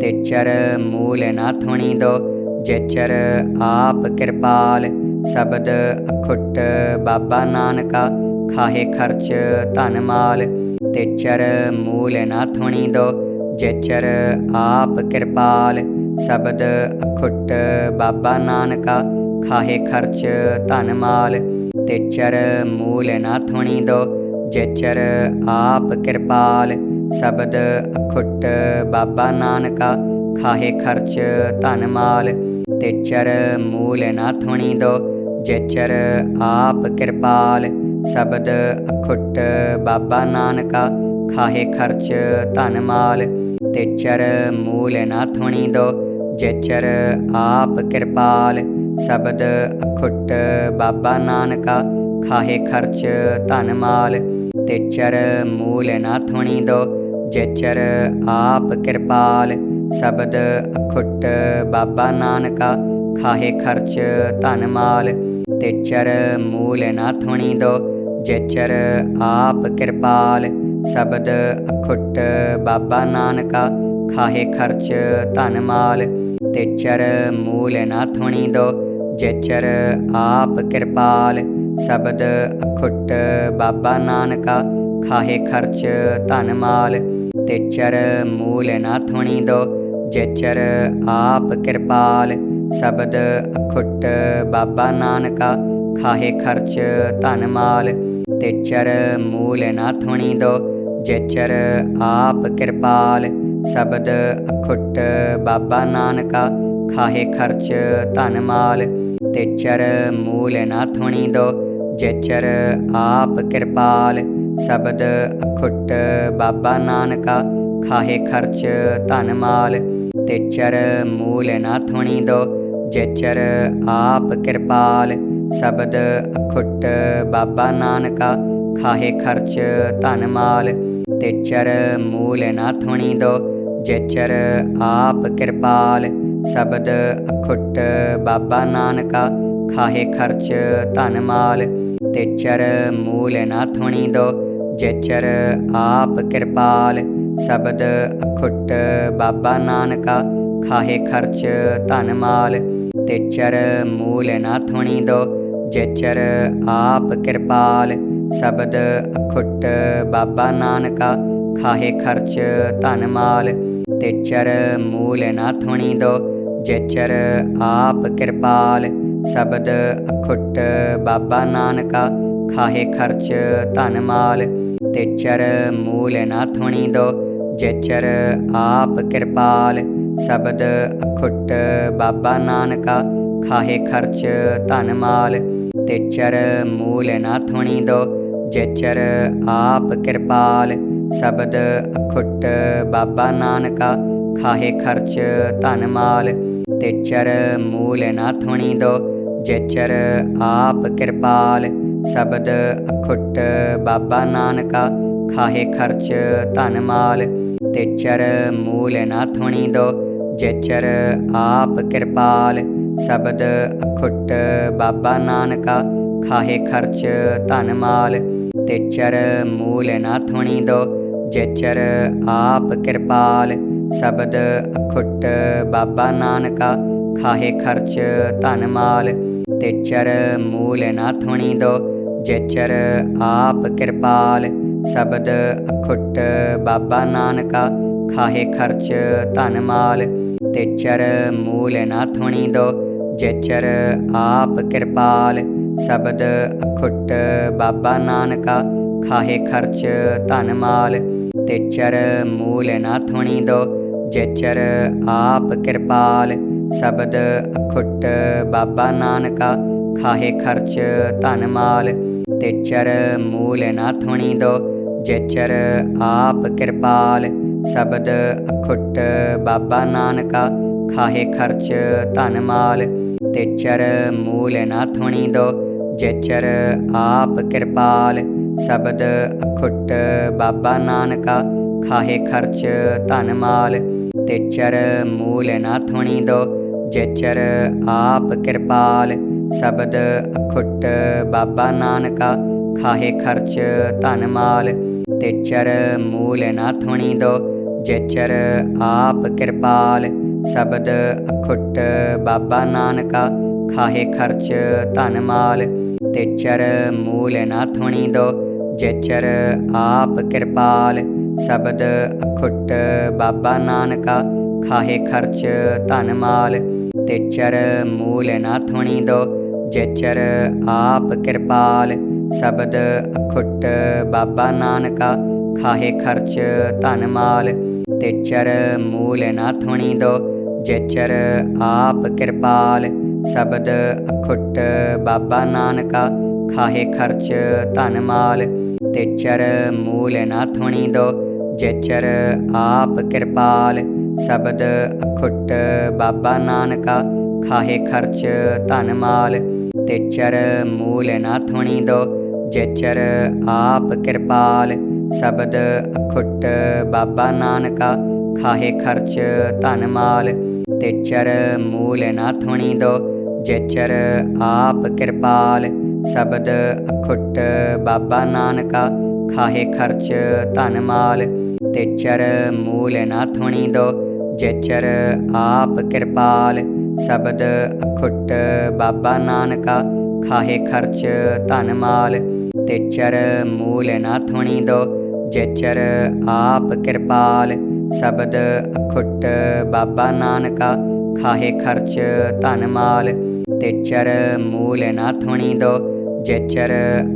ਤੇ ਚਰ ਮੂਲ ਨਾ ਥੁਣੀ ਦੋ ਜੇਚਰ ਆਪ ਕਿਰਪਾਲ। ਸ਼ਬਦ ਅਖੁੱਟ ਬਾਬਾ ਨਾਨਕਾ, ਖਾਹੇ ਖਰਚ ਧਨ ਮਾਲ। ਤੇ ਚਰ ਮੂਲ ਨਾ ਥੋਣੀ ਦੋ ਜੇਚਰ ਆਪ ਕਿਰਪਾਲ। ਸ਼ਬਦ ਅਖੁੱਟ ਬਾਬਾ ਨਾਨਕਾ, ਖਾਹੇ ਖਰਚ ਧਨ ਮਾਲ। ਤੇ ਚਰ ਮੂਲ ਨਾ ਥੁਣੀ ਦੋ ਜੇਚਰ ਆਪ ਕਿਰਪਾਲ। ਸ਼ਬਦ ਅਖੁੱਟ ਬਾਬਾ ਨਾਨਕਾ, ਖਾਹੇ ਖਰਚ ਧਨ ਮਾਲ ਤੇਚਰ ਮੂਲ ਨਾ ਥੁਣੀ ਦੋ, ਜੇਚਰ ਆਪ ਕਿਰਪਾਲ। ਸ਼ਬਦ ਅਖੁੱਟ ਬਾਬਾ ਨਾਨਕਾ, ਖਾਹੇ ਖਰਚ ਧਨ ਮਾਲ ਤੇਚਰ ਮੂਲ ਨਾ ਥੁਣੀ ਦੋ, ਜੇਚਰ ਆਪ ਕਿਰਪਾਲ। ਸ਼ਬਦ ਅਖੁੱਟ ਬਾਬਾ ਨਾਨਕਾ, ਖਾਹੇ ਖਰਚ ਧਨ ਮਾਲ ਤੇਚਰ ਮੂਲ ਨਾ ਥੁਣੀ ਦੋ ਜੇਚਰ ਆਪ ਕਿਰਪਾਲ, ਸ਼ਬਦ ਅਖੁੱਟ ਬਾਬਾ ਨਾਨਕਾ, ਖਾਹੇ ਖਰਚ ਧਨ ਮਾਲ, ਤੇਚਰ ਮੂਲ ਨਾ ਥੁਣੀ ਦੋ, ਜੇਚਰ ਆਪ ਕਿਰਪਾਲ, ਸ਼ਬਦ ਅਖੁੱਟ ਬਾਬਾ ਨਾਨਕਾ, ਖਾਹੇ ਖਰਚ ਧਨ ਮਾਲ, ਤੇਚਰ ਮੂਲ ਨਾ ਥੁਣੀ ਦੋ, ਜੇਚਰ ਆਪ ਕਿਰਪਾਲ, ਸ਼ਬਦ ਅਖੁੱਟ ਬਾਬਾ ਨਾਨਕਾ, ਖਾਹੇ ਖਰਚ ਧਨ ਮਾਲ ਤੇਚਰ ਮੂਲ ਨਾ ਥੋਣੀ ਦੋ ਜੇਚਰ ਆਪ ਕਿਰਪਾਲ। ਸ਼ਬਦ ਅਖੁੱਟ ਬਾਬਾ ਨਾਨਕਾ, ਖਾਹੇ ਖਰਚ ਧਨ ਮਾਲ। ਤੇਚਰ ਮੂਲ ਨਾ ਥੋਣੀ ਦੋ ਜੇਚਰ ਆਪ ਕਿਰਪਾਲ। ਸ਼ਬਦ ਅਖੁੱਟ ਬਾਬਾ ਨਾਨਕਾ, ਖਾਹੇ ਖਰਚ ਧਨ ਮਾਲ। ਤੇਚਰ ਮੂਲ ਨਾ ਥੋਣੀ ਦੋ ਜੇਚਰ ਆਪ ਕਿਰਪਾਲ। ਸ਼ਬਦ ਅਖੁੱਟ ਬਾਬਾ ਨਾਨਕਾ ਖਾਹੇ ਖਰਚ ਧਨ ਮਾਲ ਤੇਚਰ ਮੂਲ ਨਾ ਥੋਣੀ ਦੋ, ਜੇਚਰ ਆਪ ਕਿਰਪਾਲ। ਸ਼ਬਦ ਅਖੁੱਟ ਬਾਬਾ ਨਾਨਕਾ ਖਾਹੇ ਖਰਚ ਧਨ ਮਾਲ ਤੇਚਰ ਮੂਲ ਨਾ ਥੋਣੀ ਦੋ, ਜੇਚਰ ਆਪ ਕਿਰਪਾਲ। ਸ਼ਬਦ ਅਖੁੱਟ ਬਾਬਾ ਨਾਨਕਾ ਖਾਹੇ ਖਰਚ ਧਨ ਮਾਲ ਤੇਚਰ ਮੂਲ ਨਾ ਥੋਣੀ ਦੋ ਜੇਚਰ ਆਪ ਕਿਰਪਾਲ, ਸ਼ਬਦ ਅਖੁੱਟ ਬਾਬਾ ਨਾਨਕਾ, ਖਾਹੇ ਖਰਚ ਧਨ ਮਾਲ। ਤੇਚਰ ਮੂਲ ਨਾ ਥੁਣੀ ਦੋ ਜੇਚਰ ਆਪ ਕਿਰਪਾਲ, ਸ਼ਬਦ ਅਖੁੱਟ ਬਾਬਾ ਨਾਨਕਾ, ਖਾਹੇ ਖਰਚ ਧਨ ਮਾਲ। ਤੇਚਰ ਮੂਲ ਨਾ ਥੁਣੀ ਦੋ ਜੇਚਰ ਆਪ ਕਿਰਪਾਲ, ਸ਼ਬਦ ਅਖੁੱਟ ਬਾਬਾ ਨਾਨਕਾ, ਖਾਹੇ ਖਰਚ ਧਨ ਮਾਲ। ਤੇਚਰ ਮੂਲ ਨਾ ਥੋਣੀ ਦੋ ਜੇਚਰ ਆਪ ਕਿਰਪਾਲ। ਸ਼ਬਦ ਅਖੁੱਟ ਬਾਬਾ ਨਾਨਕਾ, ਖਾਹੇ ਖਰਚ ਧਨ ਮਾਲ। ਤੇਚਰ ਮੂਲ ਨਾ ਥੋਣੀ ਦੋ ਜੇਚਰ ਆਪ ਕਿਰਪਾਲ। ਸ਼ਬਦ ਅਖੁੱਟ ਬਾਬਾ ਨਾਨਕਾ, ਖਾਹੇ ਖਰਚ ਧਨ ਮਾਲ। ਤੇਚਰ ਮੂਲ ਨਾ ਥੋਣੀ ਦੋ ਜੇਚਰ ਆਪ ਕਿਰਪਾਲ। ਸ਼ਬਦ ਅਖੁੱਟ ਬਾਬਾ ਨਾਨਕਾ ਖਾਹੇ ਖਰਚ ਧਨ ਮਾਲ ਤੇਚਰ ਮੂਲ ਨਾ ਥੁਣੀ ਦੋ, ਜੇਚਰ ਆਪ ਕਿਰਪਾਲ। ਸ਼ਬਦ ਅਖੁੱਟ ਬਾਬਾ ਨਾਨਕਾ ਖਾਹੇ ਖਰਚ ਧਨ ਮਾਲ ਤੇਚਰ ਮੂਲ ਨਾ ਥੁਣੀ ਦੋ, ਜੇਚਰ ਆਪ ਕਿਰਪਾਲ। ਸ਼ਬਦ ਅਖੁੱਟ ਬਾਬਾ ਨਾਨਕਾ ਖਾਹੇ ਖਰਚ ਧਨ ਮਾਲ ਤੇ ਚਰ ਮੂਲ ਨਾ ਥੋਣੀ ਦੋ ਜੇਚਰ ਆਪ ਕਿਰਪਾਲ। ਸ਼ਬਦ ਅਖੁੱਟ ਬਾਬਾ ਨਾਨਕਾ, ਖਾਹੇ ਖਰਚ ਧਨ ਮਾਲ। ਤੇ ਚਰ ਮੂਲ ਨਾ ਥੋਣੀ ਦੋ ਜੇਚਰ ਆਪ ਕਿਰਪਾਲ। ਸ਼ਬਦ ਅਖੁੱਟ ਬਾਬਾ ਨਾਨਕਾ, ਖਾਹੇ ਖਰਚ ਧਨ ਮਾਲ। ਤੇ ਚਰ ਮੂਲ ਨਾ ਥੁਣੀ ਦੋ ਜੇਚਰ ਆਪ ਕਿਰਪਾਲ। ਸ਼ਬਦ ਅਖੁੱਟ ਬਾਬਾ ਨਾਨਕਾ, ਖਾਹੇ ਖਰਚ ਧਨ ਮਾਲ ਤੇਚਰ ਮੂਲ ਨਾ ਥੁਣੀ ਦੋ, ਜੇਚਰ ਆਪ ਕਿਰਪਾਲ। ਸ਼ਬਦ ਅਖੁੱਟ ਬਾਬਾ ਨਾਨਕਾ, ਖਾਹੇ ਖਰਚ ਧਨ ਮਾਲ ਤੇਚਰ ਮੂਲ ਨਾ ਥੁਣੀ ਦੋ, ਜੇਚਰ ਆਪ ਕਿਰਪਾਲ। ਸ਼ਬਦ ਅਖੁੱਟ ਬਾਬਾ ਨਾਨਕਾ, ਖਾਹੇ ਖਰਚ ਧਨ ਮਾਲ ਤੇਚਰ ਮੂਲ ਨਾ ਥੋਣੀ ਦੋ ਜੇਚਰ ਆਪ ਕਿਰਪਾਲ। ਸ਼ਬਦ ਅਖੁੱਟ ਬਾਬਾ ਨਾਨਕਾ, ਖਾਹੇ ਖਰਚ ਧਨ ਮਾਲ। ਤੇਚਰ ਮੂਲ ਨਾ ਥੋਣੀ ਦੋ ਜੇਚਰ ਆਪ ਕਿਰਪਾਲ। ਸ਼ਬਦ ਅਖੁੱਟ ਬਾਬਾ ਨਾਨਕਾ, ਖਾਹੇ ਖਰਚ ਧਨ ਮਾਲ। ਤੇਚਰ ਮੂਲ ਨਾ ਥੋਣੀ ਦੋ ਜੇਚਰ ਆਪ ਕਿਰਪਾਲ। ਸ਼ਬਦ ਅਖੁੱਟ ਬਾਬਾ ਨਾਨਕਾ ਖਾਹੇ ਖਰਚ ਧਨ ਮਾਲ ਤੇਚਰ ਮੂਲ ਨਾ ਥੋਣੀ ਦੋ, ਜੇਚਰ ਆਪ ਕਿਰਪਾਲ। ਸ਼ਬਦ ਅਖੁੱਟ ਬਾਬਾ ਨਾਨਕਾ ਖਾਹੇ ਖਰਚ ਧਨ ਮਾਲ ਤੇਚਰ ਮੂਲ ਨਾ ਥੋਣੀ ਦੋ, ਜੇਚਰ ਆਪ ਕਿਰਪਾਲ। ਸ਼ਬਦ ਅਖੁੱਟ ਬਾਬਾ ਨਾਨਕਾ ਖਾਹੇ ਖਰਚ ਧਨ ਮਾਲ ਤੇਚਰ ਮੂਲ ਨਾ ਥੋਣੀ ਦੋ ਜੇਚਰ ਆਪ ਕਿਰਪਾਲ, ਸ਼ਬਦ ਅਖੁੱਟ ਬਾਬਾ ਨਾਨਕਾ, ਖਾਹੇ ਖਰਚ ਧਨ ਮਾਲ। ਤੇਚਰ ਮੂਲ ਨਾ ਥੁਣੀ ਦੋ ਜੇਚਰ ਆਪ ਕਿਰਪਾਲ, ਸ਼ਬਦ ਅਖੁੱਟ ਬਾਬਾ ਨਾਨਕਾ, ਖਾਹੇ ਖਰਚ ਧਨ ਮਾਲ। ਤੇਚਰ ਮੂਲ ਨਾ ਥੁਣੀ ਦੋ ਜੇਚਰ ਆਪ ਕਿਰਪਾਲ, ਸ਼ਬਦ ਅਖੁੱਟ ਬਾਬਾ ਨਾਨਕਾ, ਖਾਹੇ ਖਰਚ ਧਨ ਮਾਲ। ਤੇਚਰ ਮੂਲ ਨਾ ਥੋਣੀ ਦੋ ਜੇਚਰ ਆਪ ਕਿਰਪਾਲ। ਸ਼ਬਦ ਅਖੁੱਟ ਬਾਬਾ ਨਾਨਕਾ, ਖਾਹੇ ਖਰਚ ਧਨ ਮਾਲ। ਤੇਚਰ ਮੂਲ ਨਾ ਥੋਣੀ ਦੋ ਜੇਚਰ ਆਪ ਕਿਰਪਾਲ। ਸ਼ਬਦ ਅਖੁੱਟ ਬਾਬਾ ਨਾਨਕਾ, ਖਾਹੇ ਖਰਚ ਧਨ ਮਾਲ। ਤੇਚਰ ਮੂਲ ਨਾ ਥੋਣੀ ਦੋ ਜੇਚਰ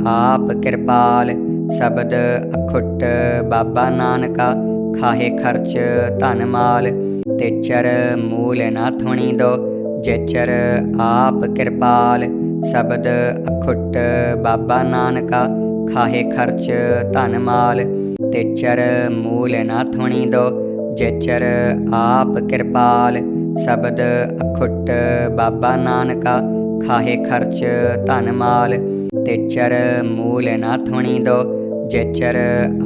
ਆਪ ਕਿਰਪਾਲ। ਸ਼ਬਦ ਅਖੁੱਟ ਬਾਬਾ ਨਾਨਕਾ ਖਾਹੇ ਖਰਚ ਧਨ ਮਾਲ, ਤੇਚਰ ਮੂਲ ਨਾ ਥੁਣੀ ਦੋ, ਜੇਚਰ ਆਪ ਕਿਰਪਾਲ। ਸ਼ਬਦ ਅਖੁੱਟ ਬਾਬਾ ਨਾਨਕਾ ਖਾਹੇ ਖਰਚ ਧਨ ਮਾਲ, ਤੇਚਰ ਮੂਲ ਨਾ ਥੋਣੀ ਦੋ, ਜੇਚਰ ਆਪ ਕਿਰਪਾਲ। ਸ਼ਬਦ ਅਖੁੱਟ ਬਾਬਾ ਨਾਨਕਾ ਖਾਹੇ ਖਰਚ ਧਨ ਮਾਲ ਤੇ ਚਰ ਮੂਲ ਨਾ ਥੋਣੀ ਦੋ ਜੇਚਰ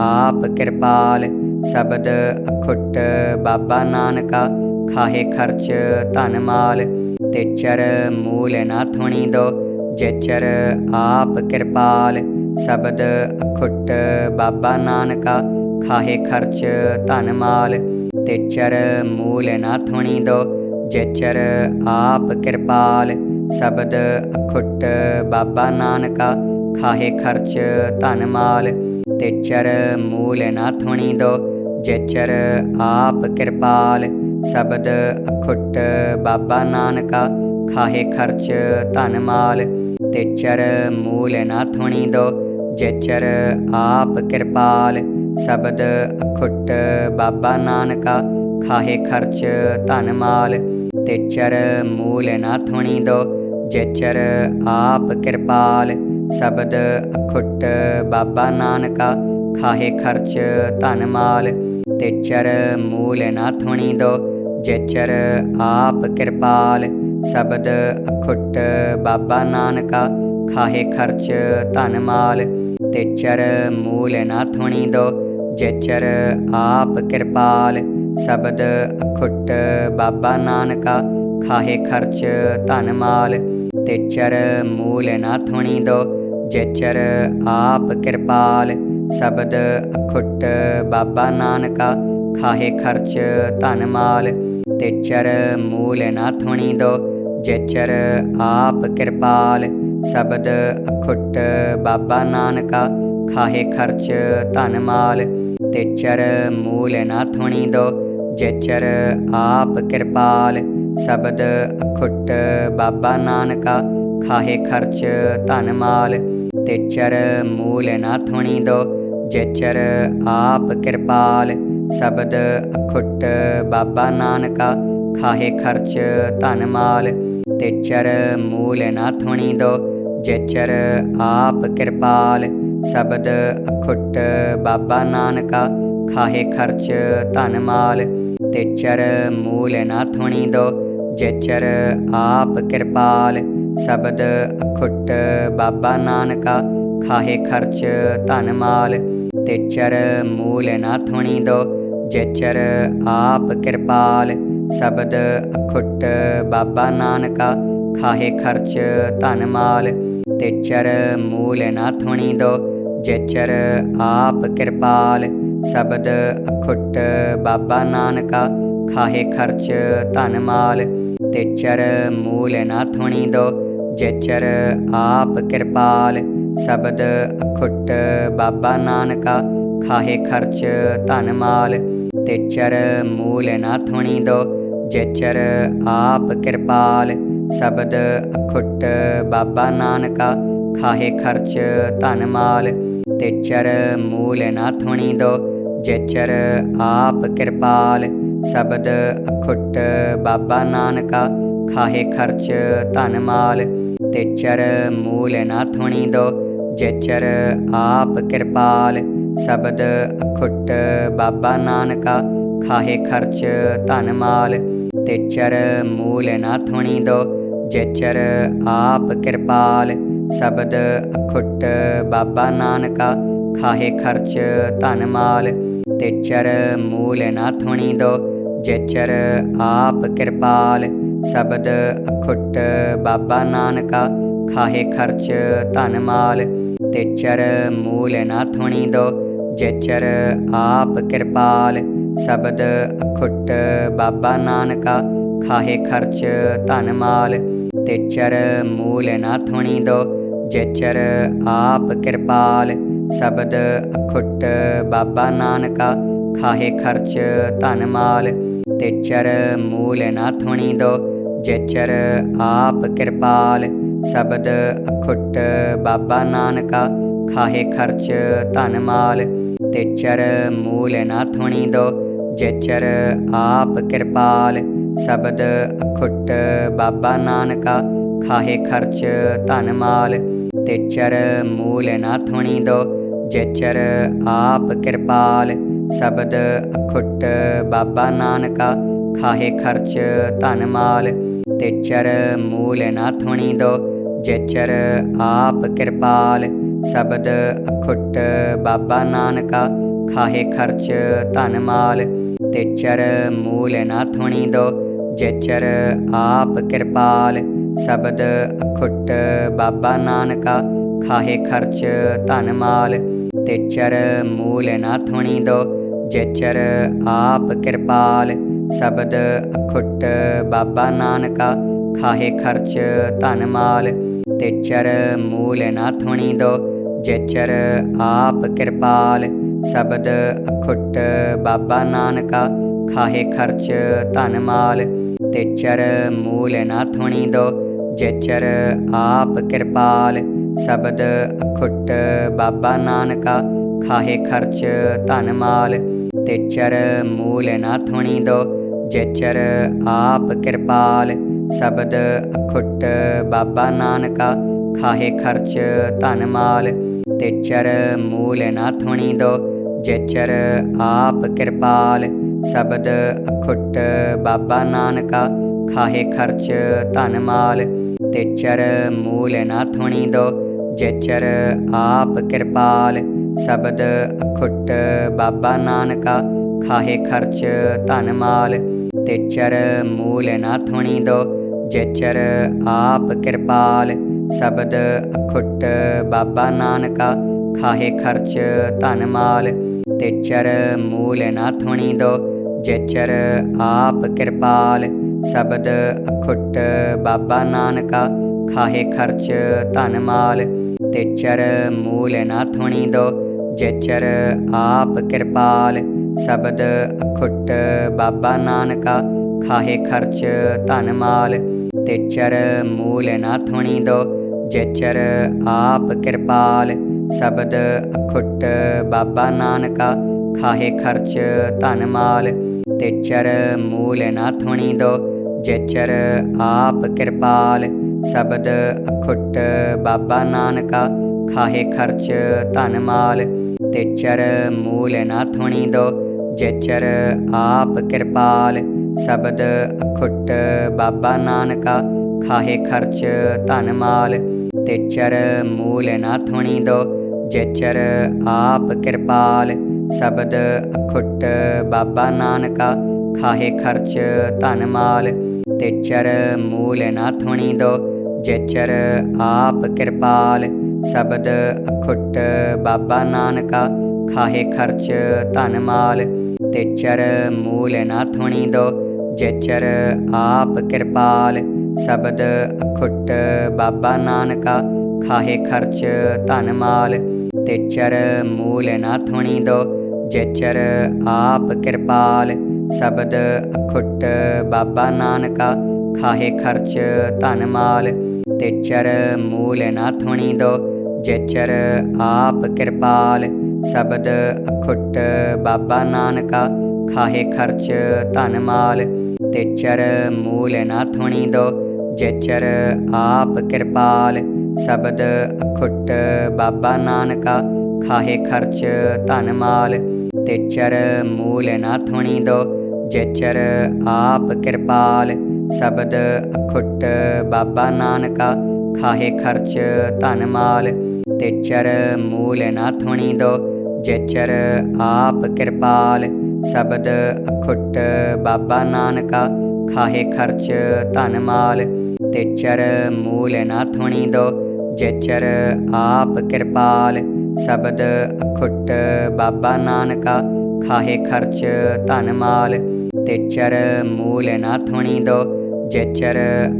ਆਪ ਕਿਰਪਾਲ। ਸ਼ਬਦ ਅਖੁੱਟ ਬਾਬਾ ਨਾਨਕਾ, ਖਾਹੇ ਖਰਚ ਧਨ ਮਾਲ। ਤੇ ਚਰ ਮੂਲ ਨਾ ਥੋਣੀ ਦੋ ਜੇਚਰ ਆਪ ਕਿਰਪਾਲ। ਸ਼ਬਦ ਅਖੁੱਟ ਬਾਬਾ ਨਾਨਕਾ, ਖਾਹੇ ਖਰਚ ਧਨ ਮਾਲ। ਤੇ ਚਰ ਮੂਲ ਨਾ ਥੁਣੀ ਦੋ ਜੇਚਰ ਆਪ ਕਿਰਪਾਲ। ਸ਼ਬਦ ਅਖੁੱਟ ਬਾਬਾ ਨਾਨਕਾ, ਖਾਹੇ ਖਰਚ ਧਨ ਮਾਲ ਤੇਚਰ ਮੂਲ ਨਾ ਥੁਣੀ ਦੋ, ਜੇਚਰ ਆਪ ਕਿਰਪਾਲ। ਸ਼ਬਦ ਅਖੁੱਟ ਬਾਬਾ ਨਾਨਕਾ, ਖਾਹੇ ਖਰਚ ਧਨ ਮਾਲ ਤੇਚਰ ਮੂਲ ਨਾ ਥੁਣੀ ਦੋ, ਜੇਚਰ ਆਪ ਕਿਰਪਾਲ। ਸ਼ਬਦ ਅਖੁੱਟ ਬਾਬਾ ਨਾਨਕਾ, ਖਾਹੇ ਖਰਚ ਧਨ ਮਾਲ ਤੇਚਰ ਮੂਲ ਨਾ ਥੋਣੀ ਦੋ ਜੇਚਰ ਆਪ ਕਿਰਪਾਲ। ਸ਼ਬਦ ਅਖੁੱਟ ਬਾਬਾ ਨਾਨਕਾ, ਖਾਹੇ ਖਰਚ ਧਨ ਮਾਲ। ਤੇਚਰ ਮੂਲ ਨਾ ਥੋਣੀ ਦੋ ਜੇਚਰ ਆਪ ਕਿਰਪਾਲ। ਸ਼ਬਦ ਅਖੁੱਟ ਬਾਬਾ ਨਾਨਕਾ, ਖਾਹੇ ਖਰਚ ਧਨ ਮਾਲ। ਤੇਚਰ ਮੂਲ ਨਾ ਥੋਣੀ ਦੋ ਜੇਚਰ ਆਪ ਕਿਰਪਾਲ। ਸ਼ਬਦ ਅਖੁੱਟ ਬਾਬਾ ਨਾਨਕਾ ਖਾਹੇ ਖਰਚ ਧਨ ਮਾਲ ਤੇਚਰ ਮੂਲ ਨਾ ਥੁਣੀ ਦੋ, ਜੇਚਰ ਆਪ ਕਿਰਪਾਲ। ਸ਼ਬਦ ਅਖੁੱਟ ਬਾਬਾ ਨਾਨਕਾ ਖਾਹੇ ਖਰਚ ਧਨ ਮਾਲ ਤੇਚਰ ਮੂਲ ਨਾ ਥੁਣੀ ਦੋ, ਜੇਚਰ ਆਪ ਕਿਰਪਾਲ। ਸ਼ਬਦ ਅਖੁੱਟ ਬਾਬਾ ਨਾਨਕਾ ਖਾਹੇ ਖਰਚ ਧਨ ਮਾਲ ਤੇਚਰ ਮੂਲ ਨਾ ਥੁਣੀ ਦੋ ਜੇਚਰ ਆਪ ਕਿਰਪਾਲ, ਸ਼ਬਦ ਅਖੁੱਟ ਬਾਬਾ ਨਾਨਕਾ, ਖਾਹੇ ਖਰਚ ਧਨ ਮਾਲ। ਤੇਚਰ ਮੂਲ ਨਾ ਥੁਣੀ ਦੋ, ਜੇਚਰ ਆਪ ਕਿਰਪਾਲ, ਸ਼ਬਦ ਅਖੁੱਟ ਬਾਬਾ ਨਾਨਕਾ, ਖਾਹੇ ਖਰਚ ਧਨ ਮਾਲ। ਤੇਚਰ ਮੂਲ ਨਾ ਥੁਣੀ ਦੋ, ਜੇਚਰ ਆਪ ਕਿਰਪਾਲ, ਸ਼ਬਦ ਅਖੁੱਟ ਬਾਬਾ ਨਾਨਕਾ, ਖਾਹੇ ਖਰਚ ਧਨ ਮਾਲ। ਤੇਚਰ ਮੂਲ ਨਾ ਥੋਣੀ ਦੋ ਜੇਚਰ ਆਪ ਕਿਰਪਾਲ। ਸ਼ਬਦ ਅਖੁੱਟ ਬਾਬਾ ਨਾਨਕਾ, ਖਾਹੇ ਖਰਚ ਧਨ ਮਾਲ। ਤੇਚਰ ਮੂਲ ਨਾ ਥੋਣੀ ਦੋ ਜੇਚਰ ਆਪ ਕਿਰਪਾਲ। ਸ਼ਬਦ ਅਖੁੱਟ ਬਾਬਾ ਨਾਨਕਾ, ਖਾਹੇ ਖਰਚ ਧਨ ਮਾਲ। ਤੇਚਰ ਮੂਲ ਨਾ ਥੋਣੀ ਦੋ ਜੇਚਰ ਆਪ ਕਿਰਪਾਲ। ਸ਼ਬਦ ਅਖੁੱਟ ਬਾਬਾ ਨਾਨਕਾ ਖਾਹੇ ਖਰਚ ਧਨ ਮਾਲ, ਤੇਚਰ ਮੂਲ ਨਾ ਥੁਣੀ ਦੋ, ਜੇਚਰ ਆਪ ਕਿਰਪਾਲ। ਸ਼ਬਦ ਅਖੁੱਟ ਬਾਬਾ ਨਾਨਕਾ ਖਾਹੇ ਖਰਚ ਧਨ ਮਾਲ, ਤੇਚਰ ਮੂਲ ਨਾ ਥੋਣੀ ਦੋ, ਜੇਚਰ ਆਪ ਕਿਰਪਾਲ। ਸ਼ਬਦ ਅਖੁੱਟ ਬਾਬਾ ਨਾਨਕਾ ਖਾਹੇ ਖਰਚ ਧਨ ਮਾਲ ਤੇ ਚਰ ਮੂਲ ਨਾ ਥੋਣੀ ਦੋ ਜੇਚਰ ਆਪ ਕਿਰਪਾਲ। ਸ਼ਬਦ ਅਖੁੱਟ ਬਾਬਾ ਨਾਨਕਾ, ਖਾਹੇ ਖਰਚ ਧਨ ਮਾਲ। ਤੇ ਚਰ ਮੂਲ ਨਾ ਥੋਣੀ ਦੋ ਜੇਚਰ ਆਪ ਕਿਰਪਾਲ। ਸ਼ਬਦ ਅਖੁੱਟ ਬਾਬਾ ਨਾਨਕਾ, ਖਾਹੇ ਖਰਚ ਧਨ ਮਾਲ। ਤੇ ਚਰ ਮੂਲ ਨਾ ਥੁਣੀ ਦੋ ਜੇਚਰ ਆਪ ਕਿਰਪਾਲ। ਸ਼ਬਦ ਅਖੁੱਟ ਬਾਬਾ ਨਾਨਕਾ, ਖਾਹੇ ਖਰਚ ਧਨ ਮਾਲ ਤੇਚਰ ਮੂਲ ਨਾ ਥੁਣੀ ਦੋ, ਜੇਚਰ ਆਪ ਕਿਰਪਾਲ। ਸ਼ਬਦ ਅਖੁੱਟ ਬਾਬਾ ਨਾਨਕਾ, ਖਾਹੇ ਖਰਚ ਧਨ ਮਾਲ ਤੇਚਰ ਮੂਲ ਨਾ ਥੁਣੀ ਦੋ, ਜੇਚਰ ਆਪ ਕਿਰਪਾਲ। ਸ਼ਬਦ ਅਖੁੱਟ ਬਾਬਾ ਨਾਨਕਾ, ਖਾਹੇ ਖਰਚ ਧਨ ਮਾਲ ਤੇਚਰ ਮੂਲ ਨਾ ਥੋਣੀ ਦੋ ਜੇਚਰ ਆਪ ਕਿਰਪਾਲ। ਸ਼ਬਦ ਅਖੁੱਟ ਬਾਬਾ ਨਾਨਕਾ, ਖਾਹੇ ਖਰਚ ਧਨ ਮਾਲ। ਤੇਚਰ ਮੂਲ ਨਾ ਥੋਣੀ ਦੋ ਜੇਚਰ ਆਪ ਕਿਰਪਾਲ। ਸ਼ਬਦ ਅਖੁੱਟ ਬਾਬਾ ਨਾਨਕਾ, ਖਾਹੇ ਖਰਚ ਧਨ ਮਾਲ। ਤੇਚਰ ਮੂਲ ਨਾ ਥੋਣੀ ਦੋ ਜੇਚਰ ਆਪ ਕਿਰਪਾਲ। ਸ਼ਬਦ ਅਖੁੱਟ ਬਾਬਾ ਨਾਨਕਾ ਖਾਹੇ ਖਰਚ ਧਨ ਮਾਲ, ਤੇਚਰ ਮੂਲ ਨਾ ਥੋਣੀ ਦੋ, ਜੇਚਰ ਆਪ ਕਿਰਪਾਲ। ਸ਼ਬਦ ਅਖੁੱਟ ਬਾਬਾ ਨਾਨਕਾ ਖਾਹੇ ਖਰਚ ਧਨ ਮਾਲ, ਤੇਚਰ ਮੂਲ ਨਾ ਥੋਣੀ ਦੋ, ਜੇਚਰ ਆਪ ਕਿਰਪਾਲ। ਸ਼ਬਦ ਅਖੁੱਟ ਬਾਬਾ ਨਾਨਕਾ ਖਾਹੇ ਖਰਚ ਧਨ ਮਾਲ, ਤੇਚਰ ਮੂਲ ਨਾ ਥੋਣੀ ਦੋ ਜੇਚਰ ਆਪ ਕਿਰਪਾਲ, ਸ਼ਬਦ ਅਖੁੱਟ ਬਾਬਾ ਨਾਨਕਾ, ਖਾਹੇ ਖਰਚ ਧਨ ਮਾਲ। ਤੇਚਰ ਮੂਲ ਨਾ ਥੁਣੀ ਦੋ, ਜੇਚਰ ਆਪ ਕਿਰਪਾਲ, ਸ਼ਬਦ ਅਖੁੱਟ ਬਾਬਾ ਨਾਨਕਾ, ਖਾਹੇ ਖਰਚ ਧਨ ਮਾਲ। ਤੇਚਰ ਮੂਲ ਨਾ ਥੁਣੀ ਦੋ, ਜੇਚਰ ਆਪ ਕਿਰਪਾਲ, ਸ਼ਬਦ ਅਖੁੱਟ ਬਾਬਾ ਨਾਨਕਾ, ਖਾਹੇ ਖਰਚ ਧਨ ਮਾਲ। ਤੇਚਰ ਮੂਲ ਨਾ ਥੋਣੀ ਦੋ ਜੇਚਰ ਆਪ ਕਿਰਪਾਲ। ਸ਼ਬਦ ਅਖੁੱਟ ਬਾਬਾ ਨਾਨਕਾ, ਖਾਹੇ ਖਰਚ ਧਨ ਮਾਲ। ਤੇਚਰ ਮੂਲ ਨਾ ਥੋਣੀ ਦੋ ਜੇਚਰ ਆਪ ਕਿਰਪਾਲ। ਸ਼ਬਦ ਅਖੁੱਟ ਬਾਬਾ ਨਾਨਕਾ, ਖਾਹੇ ਖਰਚ ਧਨ ਮਾਲ। ਤੇਚਰ ਮੂਲ ਨਾ ਥੋਣੀ ਦੋ ਜੇਚਰ ਆਪ ਕਿਰਪਾਲ। ਸ਼ਬਦ ਅਖੁੱਟ ਬਾਬਾ ਨਾਨਕਾ ਖਾਹੇ ਖਰਚ ਧਨ ਮਾਲ, ਤੇਚਰ ਮੂਲ ਨਾ ਥੁਣੀ ਦੋ, ਜੇਚਰ ਆਪ ਕਿਰਪਾਲ। ਸ਼ਬਦ ਅਖੁੱਟ ਬਾਬਾ ਨਾਨਕਾ ਖਾਹੇ ਖਰਚ ਧਨ ਮਾਲ, ਤੇਚਰ ਮੂਲ ਨਾ ਥੁਣੀ ਦੋ, ਜੇਚਰ ਆਪ ਕਿਰਪਾਲ। ਸ਼ਬਦ ਅਖੁੱਟ ਬਾਬਾ ਨਾਨਕਾ ਖਾਹੇ ਖਰਚ ਧਨ ਮਾਲ ਤੇ ਚਰ ਮੂਲ ਨਾ ਥੋਣੀ ਦੋ ਜੇਚਰ ਆਪ ਕਿਰਪਾਲ। ਸ਼ਬਦ ਅਖੁੱਟ ਬਾਬਾ ਨਾਨਕਾ, ਖਾਹੇ ਖਰਚ ਧਨ ਮਾਲ। ਤੇ ਚਰ ਮੂਲ ਨਾ ਥੋਣੀ ਦੋ ਜੇਚਰ ਆਪ ਕਿਰਪਾਲ। ਸ਼ਬਦ ਅਖੁੱਟ ਬਾਬਾ ਨਾਨਕਾ, ਖਾਹੇ ਖਰਚ ਧਨ ਮਾਲ। ਤੇ ਚਰ ਮੂਲ ਨਾ ਥੋਣੀ ਦੋ ਜੇਚਰ ਆਪ ਕਿਰਪਾਲ। ਸ਼ਬਦ ਅਖੁੱਟ ਬਾਬਾ ਨਾਨਕਾ, ਖਾਹੇ ਖਰਚ ਧਨ ਮਾਲ ਤੇਚਰ ਮੂਲ ਨਾ ਥੁਣੀ ਦੋ, ਜੇਚਰ ਆਪ ਕਿਰਪਾਲ। ਸ਼ਬਦ ਅਖੁੱਟ ਬਾਬਾ ਨਾਨਕਾ, ਖਾਹੇ ਖਰਚ ਧਨ ਮਾਲ ਤੇਚਰ ਮੂਲ ਨਾ ਥੁਣੀ ਦੋ, ਜੇਚਰ ਆਪ ਕਿਰਪਾਲ। ਸ਼ਬਦ ਅਖੁੱਟ ਬਾਬਾ ਨਾਨਕਾ, ਖਾਹੇ ਖਰਚ ਧਨ ਮਾਲ ਤੇਚਰ ਮੂਲ ਨਾ ਥੁਣੀ ਦੋ ਜੇਚਰ ਆਪ ਕਿਰਪਾਲ, ਸ਼ਬਦ ਅਖੁੱਟ ਬਾਬਾ ਨਾਨਕਾ, ਖਾਹੇ ਖਰਚ ਧਨ ਮਾਲ, ਤੇਚਰ ਮੂਲ ਨਾ ਥੁਣੀ ਦੋ, ਜੇਚਰ ਆਪ ਕਿਰਪਾਲ, ਸ਼ਬਦ ਅਖੁੱਟ ਬਾਬਾ ਨਾਨਕਾ, ਖਾਹੇ ਖਰਚ ਧਨ ਮਾਲ, ਤੇਚਰ ਮੂਲ ਨਾ ਥੁਣੀ ਦੋ, ਜੇਚਰ ਆਪ ਕਿਰਪਾਲ, ਸ਼ਬਦ ਅਖੁੱਟ ਬਾਬਾ ਨਾਨਕਾ, ਖਾਹੇ ਖਰਚ ਧਨ ਮਾਲ ਤੇਚਰ ਮੂਲ ਨਾ ਥੋਣੀ ਦੋ ਜੇਚਰ ਆਪ ਕਿਰਪਾਲ। ਸ਼ਬਦ ਅਖੁੱਟ ਬਾਬਾ ਨਾਨਕਾ, ਖਾਹੇ ਖਰਚ ਧਨ ਮਾਲ। ਤੇਚਰ ਮੂਲ ਨਾ ਥੋਣੀ ਦੋ ਜੇਚਰ ਆਪ ਕਿਰਪਾਲ। ਸ਼ਬਦ ਅਖੁੱਟ ਬਾਬਾ ਨਾਨਕਾ, ਖਾਹੇ ਖਰਚ ਧਨ ਮਾਲ। ਤੇਚਰ ਮੂਲ ਨਾ ਥੋਣੀ ਦੋ ਜੇਚਰ ਆਪ ਕਿਰਪਾਲ। ਸ਼ਬਦ ਅਖੁੱਟ ਬਾਬਾ ਨਾਨਕਾ ਖਾਹੇ ਖਰਚ ਧਨ ਮਾਲ, ਤੇਚਰ ਮੂਲ ਨਾ ਥੋਣੀ ਦੋ, ਜੇਚਰ ਆਪ ਕਿਰਪਾਲ। ਸ਼ਬਦ ਅਖੁੱਟ ਬਾਬਾ ਨਾਨਕਾ ਖਾਹੇ ਖਰਚ ਧਨ ਮਾਲ, ਤੇਚਰ ਮੂਲ ਨਾ ਥੋਣੀ ਦੋ, ਜੇਚਰ ਆਪ ਕਿਰਪਾਲ। ਸ਼ਬਦ ਅਖੁੱਟ ਬਾਬਾ ਨਾਨਕਾ ਖਾਹੇ ਖਰਚ ਧਨ ਮਾਲ, ਤੇਚਰ ਮੂਲ ਨਾ ਥੋਣੀ ਦੋ ਜੇਚਰ ਆਪ ਕਿਰਪਾਲ, ਸ਼ਬਦ ਅਖੁੱਟ ਬਾਬਾ ਨਾਨਕਾ, ਖਾਹੇ ਖਰਚ ਧਨ ਮਾਲ। ਤੇਚਰ ਮੂਲ ਨਾ ਥੁਣੀ ਦੋ ਜੇਚਰ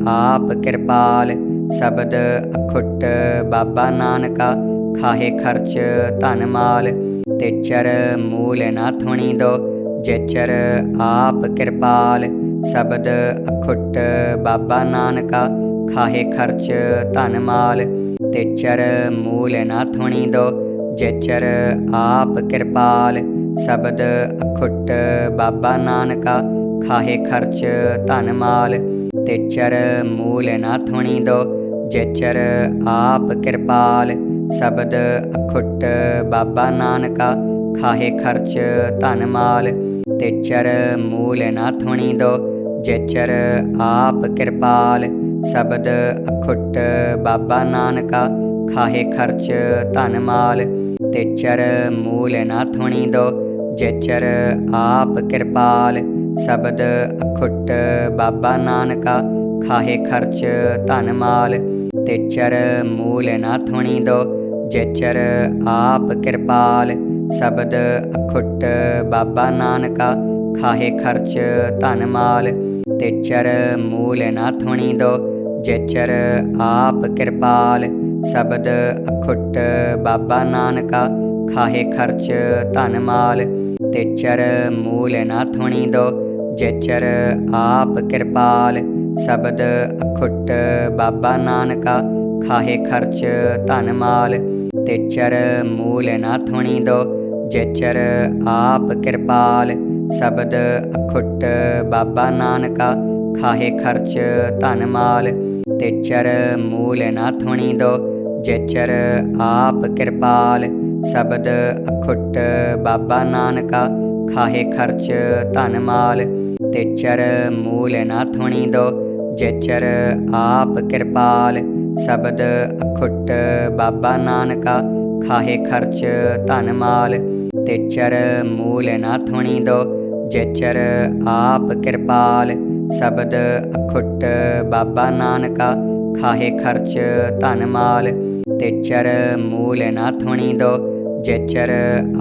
ਆਪ ਕਿਰਪਾਲ, ਸ਼ਬਦ ਅਖੁੱਟ ਬਾਬਾ ਨਾਨਕਾ, ਖਾਹੇ ਖਰਚ ਧਨ ਮਾਲ। ਤੇਚਰ ਮੂਲ ਨਾ ਥੁਣੀ ਦੋ ਜੇਚਰ ਆਪ ਕਿਰਪਾਲ, ਸ਼ਬਦ ਅਖੁੱਟ ਬਾਬਾ ਨਾਨਕਾ, ਖਾਹੇ ਖਰਚ ਧਨ ਮਾਲ। ਤੇਚਰ ਮੂਲ ਨਾ ਥੋਣੀ ਦੋ ਜੇਚਰ ਆਪ ਕਿਰਪਾਲ। ਸ਼ਬਦ ਅਖੁੱਟ ਬਾਬਾ ਨਾਨਕਾ, ਖਾਹੇ ਖਰਚ ਧਨ ਮਾਲ। ਤੇਚਰ ਮੂਲ ਨਾ ਥੁਣੀ ਦੋ ਜੇਚਰ ਆਪ ਕਿਰਪਾਲ। ਸ਼ਬਦ ਅਖੁੱਟ ਬਾਬਾ ਨਾਨਕਾ, ਖਾਹੇ ਖਰਚ ਧਨ ਮਾਲ। ਤੇਚਰ ਮੂਲ ਨਾ ਥੋਣੀ ਦੋ ਜੇਚਰ ਆਪ ਕਿਰਪਾਲ। ਸ਼ਬਦ ਅਖੁੱਟ ਬਾਬਾ ਨਾਨਕਾ ਖਾਹੇ ਖਰਚ ਧਨ ਮਾਲ ਤੇਚਰ ਮੂਲ ਨਾ ਥੋਣੀ ਦੋ, ਜੇਚਰ ਆਪ ਕਿਰਪਾਲ। ਸ਼ਬਦ ਅਖੁੱਟ ਬਾਬਾ ਨਾਨਕਾ ਖਾਹੇ ਖਰਚ ਧਨ ਮਾਲ ਤੇਚਰ ਮੂਲ ਨਾ ਥੋਣੀ ਦੋ, ਜੇਚਰ ਆਪ ਕਿਰਪਾਲ। ਸ਼ਬਦ ਅਖੁੱਟ ਬਾਬਾ ਨਾਨਕਾ ਖਾਹੇ ਖਰਚ ਧਨ ਮਾਲ ਤੇਚਰ ਮੂਲ ਨਾ ਥੋਣੀ ਦੋ ਜੇਚਰ ਆਪ ਕਿਰਪਾਲ, ਸ਼ਬਦ ਅਖੁੱਟ ਬਾਬਾ ਨਾਨਕਾ, ਖਾਹੇ ਖਰਚ ਧਨ ਮਾਲ। ਤੇਚਰ ਮੂਲ ਨਾ ਥੋਣੀ ਦੋ, ਜੇਚਰ ਆਪ ਕਿਰਪਾਲ, ਸ਼ਬਦ ਅਖੁੱਟ ਬਾਬਾ ਨਾਨਕਾ, ਖਾਹੇ ਖਰਚ ਧਨ ਮਾਲ। ਤੇਚਰ ਮੂਲ ਨਾ ਥੋਣੀ ਦੋ, ਜੇਚਰ ਆਪ ਕਿਰਪਾਲ, ਸ਼ਬਦ ਅਖੁੱਟ ਬਾਬਾ ਨਾਨਕਾ, ਖਾਹੇ ਖਰਚ ਧਨ ਮਾਲ। ਤੇ ਚਰ ਮੂਲ ਨਾ ਥੋਣੀ ਦੋ ਜੇਚਰ ਆਪ ਕਿਰਪਾਲ। ਸ਼ਬਦ ਅਖੁੱਟ ਬਾਬਾ ਨਾਨਕਾ, ਖਾਹੇ ਖਰਚ ਧਨ ਮਾਲ। ਤੇ ਚਰ ਮੂਲ ਨਾ ਥੋਣੀ ਦੋ ਜੇਚਰ ਆਪ ਕਿਰਪਾਲ। ਸ਼ਬਦ ਅਖੁੱਟ ਬਾਬਾ ਨਾਨਕਾ, ਖਾਹੇ ਖਰਚ ਧਨ ਮਾਲ। ਤੇ ਚਰ ਮੂਲ ਨਾ ਥੋਣੀ ਦੋ ਜੇਚਰ ਆਪ ਕਿਰਪਾਲ। ਸ਼ਬਦ ਅਖੁੱਟ ਬਾਬਾ ਨਾਨਕਾ, ਖਾਹੇ ਖਰਚ ਧਨ ਮਾਲ ਤੇਚਰ ਮੂਲ ਨਾ ਥੁਣੀ ਦੋ, ਜੇਚਰ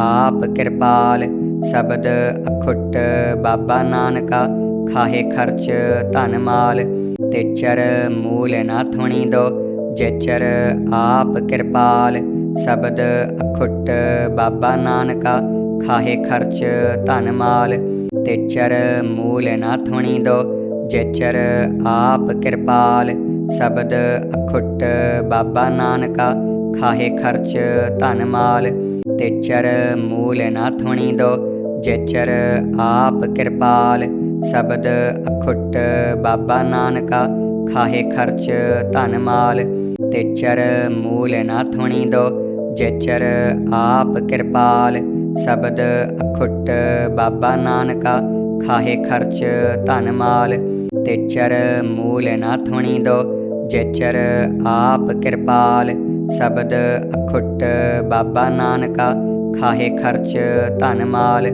ਆਪ ਕਿਰਪਾਲ। ਸ਼ਬਦ ਅਖੁੱਟ ਬਾਬਾ ਨਾਨਕਾ, ਖਾਹੇ ਖਰਚ ਧਨ ਮਾਲ ਤੇਚਰ ਮੂਲ ਨਾ ਥੁਣੀ ਦੋ, ਜੇਚਰ ਆਪ ਕਿਰਪਾਲ। ਸ਼ਬਦ ਅਖੁੱਟ ਬਾਬਾ ਨਾਨਕਾ, ਖਾਹੇ ਖਰਚ ਧਨ ਮਾਲ ਤੇਚਰ ਮੂਲ ਨਾ ਥੁਣੀ ਦੋ ਜੇਚਰ ਆਪ ਕਿਰਪਾਲ, ਸ਼ਬਦ ਅਖੁੱਟ ਬਾਬਾ ਨਾਨਕਾ, ਖਾਹੇ ਖਰਚ ਧਨ ਮਾਲ, ਤੇਚਰ ਮੂਲ ਨਾ ਥੁਣੀ ਦੋ, ਜੇਚਰ ਆਪ ਕਿਰਪਾਲ, ਸ਼ਬਦ ਅਖੁੱਟ ਬਾਬਾ ਨਾਨਕਾ, ਖਾਹੇ ਖਰਚ ਧਨ ਮਾਲ, ਤੇਚਰ ਮੂਲ ਨਾ ਥੁਣੀ ਦੋ, ਜੇਚਰ ਆਪ ਕਿਰਪਾਲ, ਸ਼ਬਦ ਅਖੁੱਟ ਬਾਬਾ ਨਾਨਕਾ, ਖਾਹੇ ਖਰਚ ਧਨ ਮਾਲ ਤੇਚਰ ਮੂਲ ਨਾ ਥੁਣੀ ਦੋ ਜੇਚਰ ਆਪ ਕਿਰਪਾਲ। ਸ਼ਬਦ ਅਖੁੱਟ ਬਾਬਾ ਨਾਨਕਾ, ਖਾਹੇ ਖਰਚ ਧਨ ਮਾਲ।